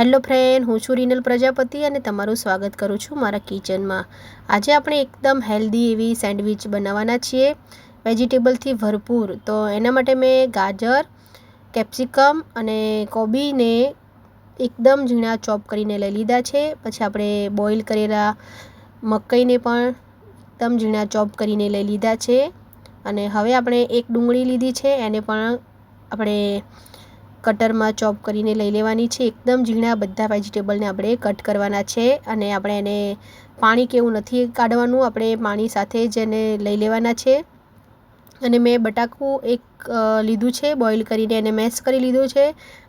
Hello friend, હું છું રીનલ પ્રજાપતિ અને તમારું સ્વાગત કરું છું મારા કિચનમાં. આજે આપણે એકદમ હેલ્ધી એવી સેન્ડવિચ બનાવવાના છીએ, વેજીટેબલથી ભરપૂર. તો એના માટે મેં ગાજર, કેપ્સિકમ અને કોબીને એકદમ ઝીણા ચોપ કરીને લઈ લીધા છે. પછી આપણે બોઇલ કરેલા મકઈને પણ એકદમ ઝીણા ચોપ કરીને લઈ લીધા છે. અને હવે આપણે એક ડુંગળી લીધી છે, એને પણ આપણે કટરમાં ચોપ કરીને લઈ લેવાની છે. એકદમ ઝીણા બધા વેજીટેબલને આપણે કટ કરવાના છે અને આપણે એને પાણી કેવું નથી કાઢવાનું. આપણે પાણી સાથે જ એને લઈ લેવાના છે. અને મેં બટાકું એક લીધું છે બોઇલ કરીને એને મેશ કરી લીધું છે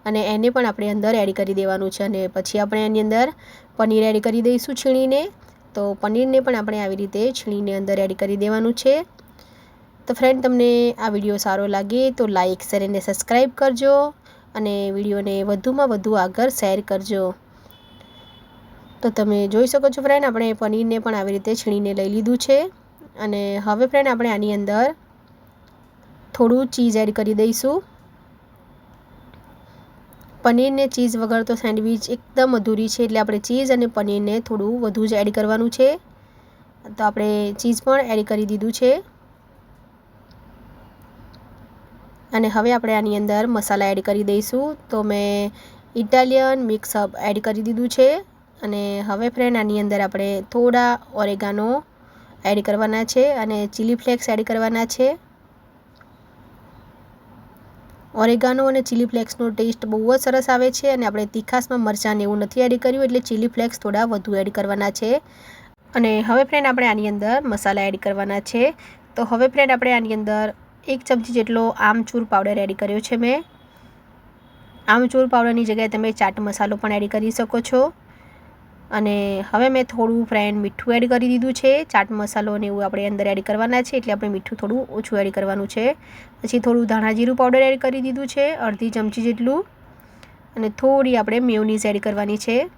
અને એને પણ આપણે અંદર એડ કરી દેવાનું છે. અને પછી આપણે એની અંદર પનીર એડ કરી દઈશું છીણીને. તો પનીરને પણ આપણે આવી રીતે છીણીને અંદર એડ કરી દેવાનું છે. તો ફ્રેન્ડ તમને આ વીડિયો સારો લાગે તો લાઇક શેર અને સબસ્ક્રાઈબ કરજો. અને વિડીયોને વધુમાં વધુ આગળ શેર કરજો. તો તમે જોઈ શકો છો ફ્રેન્ડ આપણે પનીરને પણ આવી રીતે છીણીને લઈ લીધું છે. અને હવે ફ્રેન્ડ આપણે આની અંદર થોડું ચીઝ એડ કરી દઈશું. પનીરને ચીઝ વગર તો સેન્ડવિચ એકદમ અધૂરી છે, એટલે આપણે ચીઝ અને પનીરને થોડું વધુ જ એડ કરવાનું છે. તો આપણે ચીઝ પણ એડ કરી દીધું છે. અને હવે આપણે આની અંદર મસાલા એડ કરી દઈશું. તો મેં ઇટાલિયન મિક્સઅપ એડ કરી દીધું છે. અને હવે ફ્રેન્ડ આની અંદર આપણે થોડા ઓરેગાનો એડ કરવાના છે અને ચીલી ફ્લેક્સ એડ કરવાના છે. ઓરેગાનો અને ચીલી ફ્લેક્સનો ટેસ્ટ બહુ જ સરસ આવે છે અને આપણે તીખાસમાં મરચાંને એવું નથી એડ કર્યું એટલે ચીલી ફ્લેક્સ થોડા વધુ એડ કરવાના છે. અને હવે ફ્રેન્ડ આપણે આની અંદર મસાલા એડ કરવાના છે. તો હવે ફ્રેન્ડ આપણે આની અંદર એક ચમચી જેટલો આમચૂર પાવડર એડ કર્યો છે મેં. આમચૂર પાવડરની જગ્યાએ તમે ચાટ મસાલો પણ એડ કરી શકો છો. અને હવે મેં થોડું ફ્રેન્ડ મીઠું એડ કરી દીધું છે. ચાટ મસાલો અને એવું આપણે અંદર એડ કરવાના છે એટલે આપણે મીઠું થોડું ઓછું એડ કરવાનું છે. પછી થોડું ધાણા જીરું પાવડર એડ કરી દીધું છે, અડધી ચમચી જેટલું. અને થોડી આપણે મેયોનીઝ એડ કરવાની છે.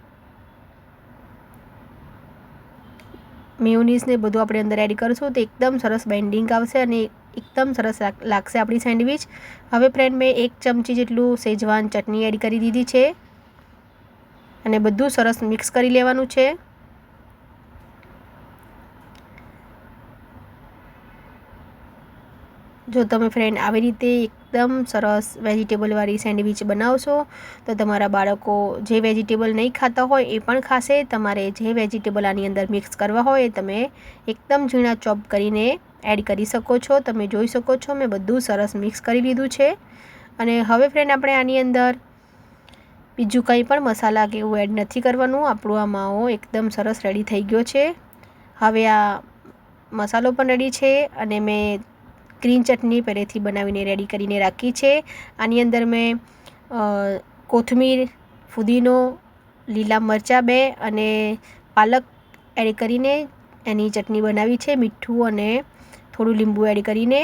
મેયોનીઝને બધું આપણે અંદર એડ કરશું તો એકદમ સરસ બેન્ડિંગ આવશે અને એકદમ સરસ લાગશે આપણી સેન્ડવિચ. હવે ફ્રેન્ડ મેં એક ચમચી જેટલું સેજવાન ચટણી એડ કરી દીધી છે. અને બધું સરસ મિક્સ કરી લેવાનું છે. જો તમે ફ્રેન્ડ આવી રીતે એકદમ સરસ વેજીટેબલવાળી સેન્ડવિચ બનાવશો, તો તમારા બાળકો જે વેજીટેબલ નહીં ખાતા હોય એ પણ ખાશે. તમારે જે વેજીટેબલ આની અંદર મિક્સ કરવા હોય એ તમે એકદમ ઝીણા ચોપ કરીને એડ કરી શકો છો. તમે જોઈ શકો છો, મેં બધું સરસ મિક્સ કરી લીધું છે. અને હવે ફ્રેન્ડ આપણે આની અંદર બીજું કંઈ પણ મસાલા કે એવું એડ નથી કરવાનું. આપણું આ માવો એકદમ સરસ રેડી થઈ ગયો છે. હવે આ મસાલો પણ રેડી છે અને મેં ગ્રીન ચટણી પહેલેથી બનાવીને રેડી કરીને રાખી છે. આની અંદર મેં કોથમીર, ફુદીનો, લીલા મરચાં બે અને પાલક એડ કરીને એની ચટણી બનાવી છે. મીઠું અને થોડું લીંબુ એડ કરીને.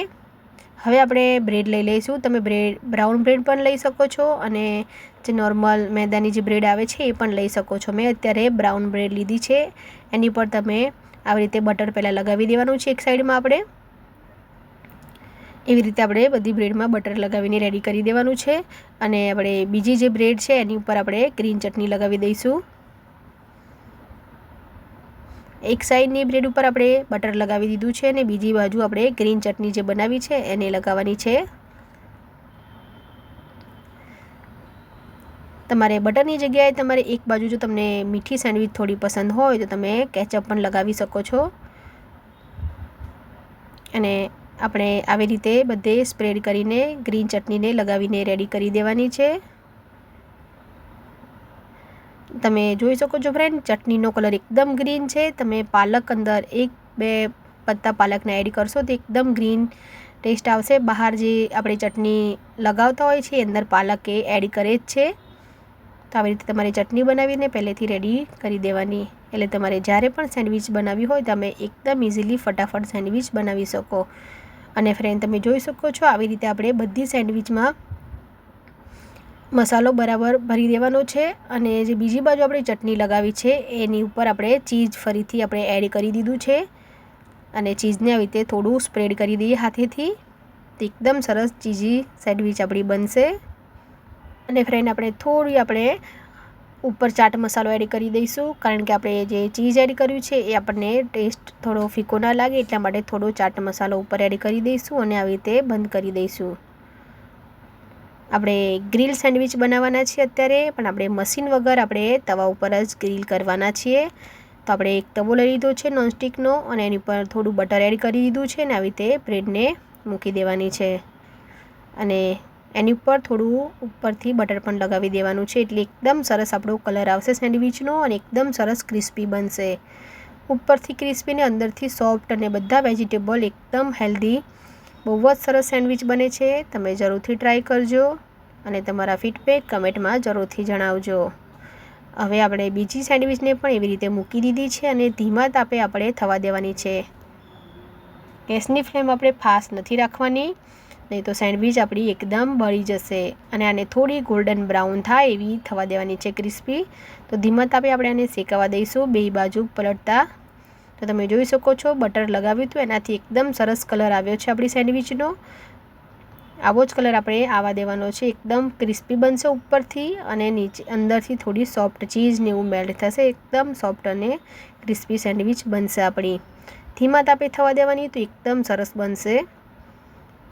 હવે આપણે બ્રેડ લઈ લઈશું. તમે બ્રેડ બ્રાઉન બ્રેડ પણ લઈ શકો છો અને જે નોર્મલ મેદાની જે બ્રેડ આવે છે એ પણ લઈ શકો છો. મેં અત્યારે બ્રાઉન બ્રેડ લીધી છે. એની પર તમે આવી રીતે બટર પહેલાં લગાવી દેવાનું છે એક સાઈડમાં આપણે. એવી રીતે આપણે બધી બ્રેડમાં બટર લગાવીને રેડી કરી દેવાનું છે. અને આપણે બીજી જે બ્રેડ છે એની ઉપર આપણે ગ્રીન ચટણી લગાવી દઈશું. એક સાઈડની બ્રેડ ઉપર આપણે બટર લગાવી દીધું છે અને બીજી બાજુ આપણે ગ્રીન ચટણી જે બનાવી છે એને લગાવવાની છે. તમારે બટરની જગ્યાએ તમારે એક બાજુ જો તમને મીઠી સેન્ડવિચ થોડી પસંદ હોય તો તમે કેચઅપ પણ લગાવી શકો છો. અને આપણે આવી રીતે બધે સ્પ્રેડ કરીને ગ્રીન ચટણીને લગાવીને રેડી કરી દેવાની છે. તમે જોઈ શકો છો ફ્રેન્ડ ચટણીનો કલર એકદમ ગ્રીન છે. તમે પાલક અંદર એક, બે પત્તા પાલકને એડ કરશો તો એકદમ ગ્રીન ટેસ્ટ આવશે. બહાર જે આપણે ચટણી લગાવતા હોય છે અંદર પાલક એ એડ કરે જ છે. તો આવી રીતે તમારે ચટણી બનાવીને પહેલેથી રેડી કરી દેવાની. એટલે તમારે જ્યારે પણ સેન્ડવિચ બનાવી હોય, તમે એકદમ ઇઝીલી ફટાફટ સેન્ડવિચ બનાવી શકો. અને ફ્રેન્ડ તમે જોઈ શકો છો, આવી રીતે આપણે બધી સેન્ડવિચમાં મસાલો બરાબર ભરી દેવાનો છે અને જે બીજી બાજુ આપણે ચટણી લગાવી છે, એની ઉપર આપણે ચીઝ ફરીથી આપણે એડ કરી દીધું છે. અને ચીઝને આવી રીતે થોડું સ્પ્રેડ કરી દઈએ હાથેથી. એકદમ સરસ ચીઝી સેન્ડવિચ આપણી બનશે. અને ફ્રેન્ડ આપણે થોડી આપણે ઉપર ચાટ મસાલો એડ કરી દઈશું, કારણ કે આપણે જે ચીઝ એડ કર્યું છે, એ આપણને ટેસ્ટ થોડો ફીકો ના લાગે, એટલા માટે થોડો ચાટ મસાલો ઉપર એડ કરી દઈશું અને આવી રીતે બંધ કરી દઈશું. આપણે ગ્રીલ સેન્ડવિચ બનાવવાના છીએ અત્યારે, પણ આપણે મશીન વગર આપણે તવા ઉપર જ ગ્રીલ કરવાના છીએ. તો આપણે એક તવો લઈ લીધો છે નોનસ્ટિકનો, અને એની ઉપર થોડું બટર એડ કરી દીધું છે, ને આવી રીતે બ્રેડને મૂકી દેવાની છે. અને એની ઉપર થોડું ઉપરથી બટર પણ લગાવી દેવાનું છે, એટલે એકદમ સરસ આપણો કલર આવશે સેન્ડવિચનો, અને એકદમ સરસ ક્રિસ્પી બનશે. ઉપરથી ક્રિસ્પી ને અંદરથી સોફ્ટ અને બધા વેજીટેબલ એકદમ હેલ્ધી બહુ જ સરસ સેન્ડવિચ બને છે. તમે જરૂરથી ટ્રાય કરજો અને તમારા ફીડબેક કમેન્ટમાં જરૂરથી જણાવજો. હવે આપણે બીજી સેન્ડવિચને પણ એવી રીતે મૂકી દીધી છે અને ધીમા તાપે આપણે થવા દેવાની છે. ગેસની ફ્લેમ આપણે ફાસ્ટ નથી રાખવાની, નહીં તો સેન્ડવિચ આપણી એકદમ બળી જશે અને આને થોડી ગોલ્ડન બ્રાઉન થાય એવી થવા દેવાની છે ક્રિસ્પી. તો ધીમા તાપે આપણે આને શેકાવા દઈશું બે બાજુ પલટતા તો તમે જોઈ શકો છો બટર લગાવ્યું હતું, એનાથી એકદમ સરસ કલર આવ્યો છે આપણી સેન્ડવિચનો આવો જ કલર આપણે આવા દેવાનો છે, એકદમ ક્રિસ્પી બનશે ઉપરથી અને નીચે, અંદરથી થોડી સોફ્ટ ચીઝને એવું મેલ્ટ થશે, એકદમ સોફ્ટ અને ક્રિસ્પી સેન્ડવિચ બનશે આપણી. ધીમા તાપે થવા દેવાની તો એકદમ સરસ બનશે.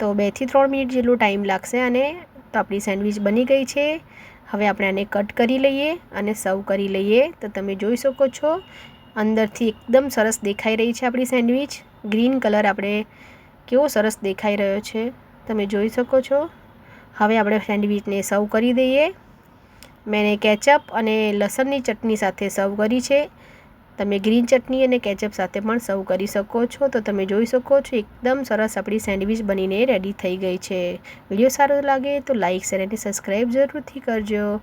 તો બેથી ત્રણ મિનિટ જેટલો ટાઈમ લાગશે અને તો આપણી સેન્ડવિચ બની ગઈ છે. હવે આપણે આને કટ કરી લઈએ અને સર્વ કરી લઈએ. તો તમે જોઈ શકો છો અંદરથી એકદમ સરસ દેખાઈ રહી છે આપણી સેન્ડવિચ. ગ્રીન કલર આપણે કેવો સરસ દેખાઈ રહ્યો છે. તમે જોઈ શકો છો. હવે આપણે સેન્ડવિચને સર્વ કરી દઈએ. મેં કેચઅપ અને લસણની ચટણી સાથે સર્વ કરી છે. તમે ગ્રીન ચટણી અને કેચઅપ સાથે પણ સર્વ કરી શકો છો. તો તમે જોઈ શકો છો એકદમ સરસ આપણી સેન્ડવિચ બનીને રેડી થઈ ગઈ છે. વીડિયો સારો લાગે તો લાઇક શેર અને સબસ્ક્રાઈબ જરૂરથી કરજો.